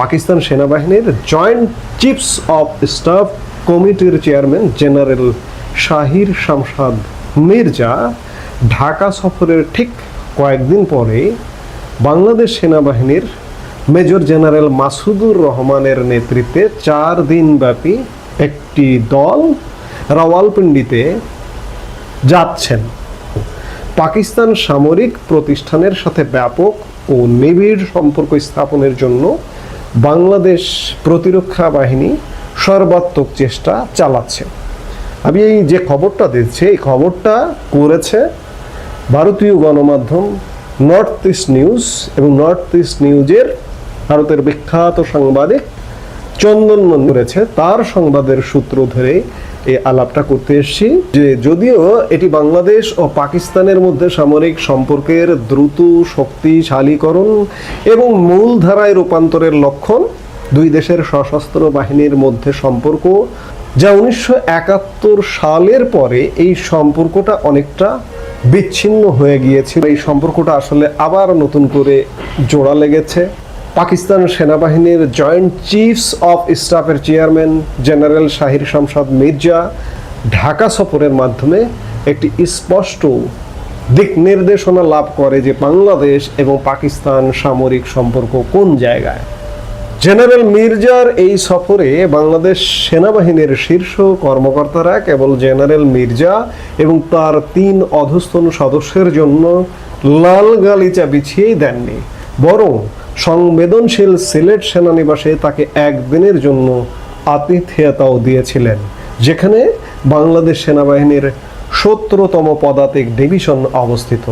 পাকিস্তান সেনাবাহিনীর joint chiefs of staff কমিটির chairman general Shahir Shamshad Mirza Dhaka সফরের ঠিক কয়েকদিন পরে বাংলাদেশ সেনাবাহিনীর মেজর জেনারেল মাসুদুর রহমানের নেতৃত্বে চার দিনব্যাপী একটি দল রাওয়ালপিন্ডিতে যাচ্ছেন। পাকিস্তান সামরিক প্রতিষ্ঠানের সাথে ব্যাপক ও নিবিড় সম্পর্ক স্থাপনের জন্য বাংলাদেশ প্রতিরক্ষা বাহিনী সর্বাত্মক চেষ্টা চালাচ্ছে। আমি এই যে খবরটা দিচ্ছি এই খবরটা করেছে ভারতীয় গণমাধ্যম নর্থ ইস্ট নিউজ এবং নর্থ ইস্ট নিউজের ভারতের বিখ্যাত সাংবাদিক চন্দন করেছে, তার সংবাদের সূত্র ধরে এই আলাপটা করতে এসেছি যে যদিও এটি বাংলাদেশ ও পাকিস্তানের মধ্যে সামরিক সম্পর্কের দ্রুত শক্তিশালীকরণ এবং মূলধারায় রূপান্তরের লক্ষণ, দুই দেশের সশস্ত্র বাহিনীর মধ্যে সম্পর্ক, যা উনিশশো একাত্তর সালের পরে এই সম্পর্কটা অনেকটা বিচ্ছিন্ন হয়ে গিয়েছিল। এই সম্পর্কটা আসলে আবার নতুন করে জোড়া লেগেছে। পাকিস্তান সেনাবাহিনীর জয়েন্ট চিফস অফ স্টাফের চেয়ারম্যান জেনারেল শাহির শামসাদ মির্জা ঢাকা সফরের মাধ্যমে একটি স্পষ্ট দিক নির্দেশনা লাভ করে যে বাংলাদেশ এবং পাকিস্তান সামরিক সম্পর্ক কোন জায়গায়। জেনারেল মির্জার এই সফরে বাংলাদেশ সেনাবাহিনীর শীর্ষ কর্মকর্তারা কেবল জেনারেল মির্জা এবং তার তিন অধস্তন সদস্যের জন্য লাল গালিচা বিছিয়েই দেননি, বরং সংবেদনশীল সিলেট সেনানিবাসে তাকে একদিনের জন্য আতিথেয়তাও দিয়েছিলেন, যেখানে বাংলাদেশ সেনাবাহিনীর সত্তরতম পদাতিক ডিভিশন অবস্থিত।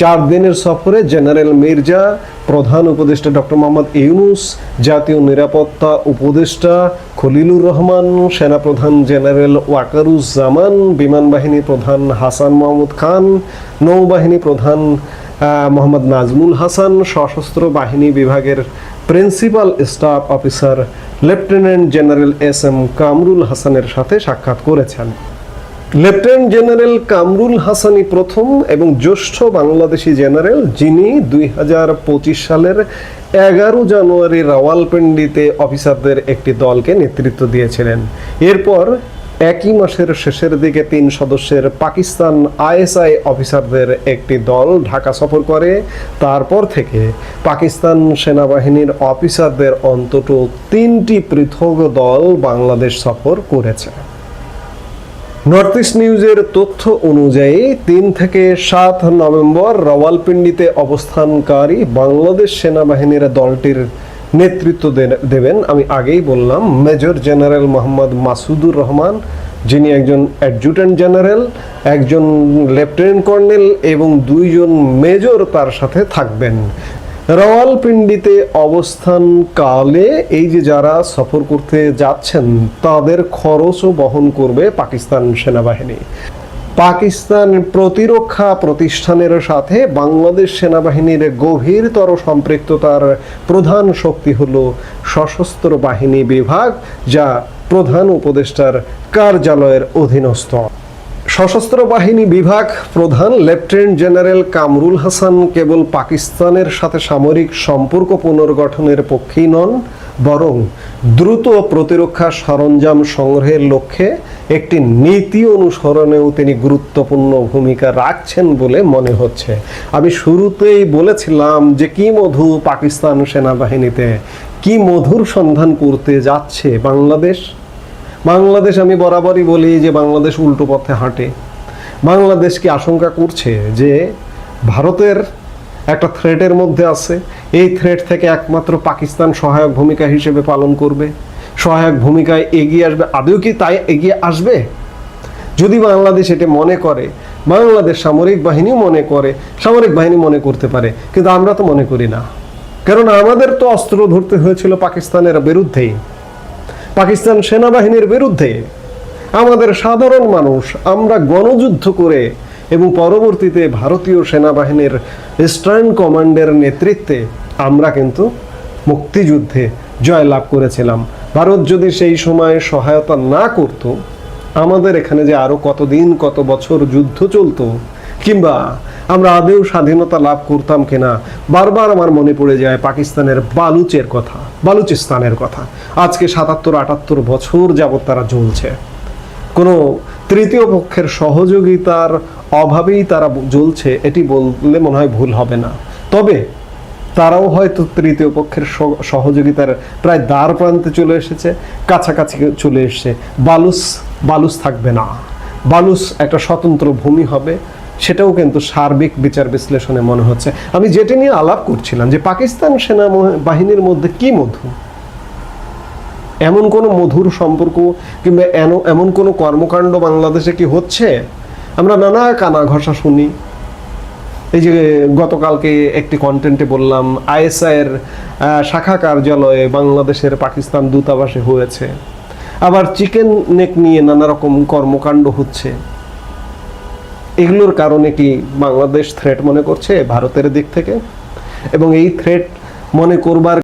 চার দিনের সফরে জেনারেল মির্জা, প্রধান উপদেষ্টা ডক্টর মোহাম্মদ ইউনুস, জাতীয় নিরাপত্তা উপদেষ্টা খলিলুর রহমান, সেনাপ্রধান জেনারেল ওয়াকারুজ্জামান, বিমান বাহিনী প্রধান হাসান মাহমুদ খান, নৌবাহিনী প্রধান মোহাম্মদ নাজমুল হাসান, সশস্ত্র বাহিনী বিভাগের principal staff officer lieutenant general S M Kamrul হাসানের সাথে সাক্ষাৎ করেছেন। লেফটেন্যান্ট জেনারেল কামরুল হাসানি প্রথম এবং জ্যেষ্ঠ বাংলাদেশি জেনারেল, যিনি দুই হাজার পঁচিশ সালের এগারো জানুয়ারি রাওয়ালপিন্ডিতে অফিসারদের একটি দলকে নেতৃত্ব দিয়েছিলেন। এরপর একই মাসের শেষের দিকে তিন সদস্যের পাকিস্তান আইএসআই অফিসারদের একটি দল ঢাকা সফর করে। তারপর থেকে পাকিস্তান সেনাবাহিনীর অফিসারদের অন্তত তিনটি পৃথক দল বাংলাদেশ সফর করেছে। নর্থ ইস্ট নিউজের তথ্য অনুযায়ী তিন থেকে সাত নভেম্বর রাওয়ালপিন্ডিতে অবস্থানকারী বাংলাদেশ সেনাবাহিনীর দলটির নেতৃত্ব দেবেন। আমি আগেই বললাম, মেজর জেনারেল মোহাম্মদ মাসুদুর রহমান, যিনি একজন অ্যাডজুটেন্ট জেনারেল, একজন লেফটেন্যান্ট কর্নেল এবং দুইজন মেজর তার সাথে থাকবেন। রাওয়ালপিন্ডিতে অবস্থানকালে এই যে যারা সফর করতে যাচ্ছেন, তাদের খরচও বহন করবে পাকিস্তান সেনাবাহিনী। পাকিস্তান প্রতিরক্ষা প্রতিষ্ঠানের সাথে বাংলাদেশ সেনাবাহিনীর গভীরতর সম্পৃক্ততার প্রধান শক্তি হল সশস্ত্র বাহিনী বিভাগ, যা প্রধান উপদেষ্টার কার্যালয়ের অধীনস্থ। সশস্ত্র বাহিনী বিভাগ প্রধান লেফটেন্যান্ট জেনারেল কামরুল হাসান কেবল পাকিস্তানের সাথে সামরিক সম্পর্ক পুনর্গঠনের পক্ষেই নন বরং দ্রুত প্রতিরক্ষা সরঞ্জাম সংগ্রহের লক্ষ্যে একটি নীতি অনুসরণেও তিনি গুরুত্বপূর্ণ ভূমিকা রাখছেন বলে মনে হচ্ছে। আমি শুরুতেই বলেছিলাম যে কি মধু পাকিস্তান সেনাবাহিনীতে কি মধুর সন্ধান করতে যাচ্ছে বাংলাদেশ। বাংলাদেশ আমি বরাবরই বলি যে বাংলাদেশ উল্টো পথে হাঁটে। বাংলাদেশ কি আশঙ্কা করছে যে ভারতের একটা থ্রেটের মধ্যে আছে। এই থ্রেট থেকে একমাত্র পাকিস্তান সহায়ক ভূমিকা হিসেবে পালন করবে। সহায়ক ভূমিকায় এগিয়ে আসবে। আদৌ কি তাই এগিয়ে আসবে? যদি বাংলাদেশ এটা মনে করে, বাংলাদেশ সামরিক বাহিনী মনে করে, সামরিক বাহিনী মনে করতে পারে, কিন্তু আমরা তো মনে করি না। কারণ আমাদের তো অস্ত্র ধরতে হয়েছিল পাকিস্তানের বিরুদ্ধেই। পাকিস্তান সেনাবাহিনীর বিরুদ্ধে। আমাদের সাধারণ মানুষ, আমরা গণযুদ্ধ করে এবং পরবর্তীতে ভারতীয় সেনাবাহিনীর ইস্টার্ন কমান্ডের নেতৃত্বে আমরা কিন্তু মুক্তিযুদ্ধে জয়লাভ করেছিলাম। ভারত যদি সেই সময় সহায়তা না করত, আমাদের এখানে যে আরও কতদিন, কত বছর যুদ্ধ চলতো, কিংবা আমরা আদেও স্বাধীনতা লাভ করতাম কিনা, বারবার আমার মনে পড়ে যায় পাকিস্তানের বালুচের কথা, বালুচিস্তানের কথা। আজকে সাতাত্তর, আটাত্তর বছর যাবৎ তারা জ্বলছে। কোনো তৃতীয় পক্ষের সহযোগিতার অভাবেই তারা জ্বলছে, এটি বললে মনে হয় ভুল হবে না। তবে তারাও হয়তো তৃতীয় পক্ষের সহযোগিতার প্রায় দ্বার প্রান্তে চলে এসেছে, কাছাকাছি চলে এসেছে। বালুস বালুস থাকবে না। বালুস একটা স্বতন্ত্র ভূমি হবে, সেটাও কিন্তু সার্বিক বিচার বিশ্লেষণে মনে হচ্ছে। আমি যেটি নিয়ে আলাপ করছিলাম যে পাকিস্তান সেনা বাহিনীর মধ্যে কি মধু? এমন কোনো মধুর সম্পর্ক কিংবা এন- এমন কোনো কর্মকাণ্ড বাংলাদেশে কি হচ্ছে? আমরা নানা কানা ঘষা শুনি। এই যে গতকালকে একটি কন্টেন্টে বললাম, আইএসআইয়ের শাখা কার্যালয়ে বাংলাদেশের পাকিস্তান দূতাবাসে হয়েছে। আবার চিকেন নেক নিয়ে নানা রকম কর্মকাণ্ড হচ্ছে। এগুলোর কারণে কি বাংলাদেশ থ্রেট মনে করছে ভারতের দিক থেকে? এবং এই থ্রেট মনে করবার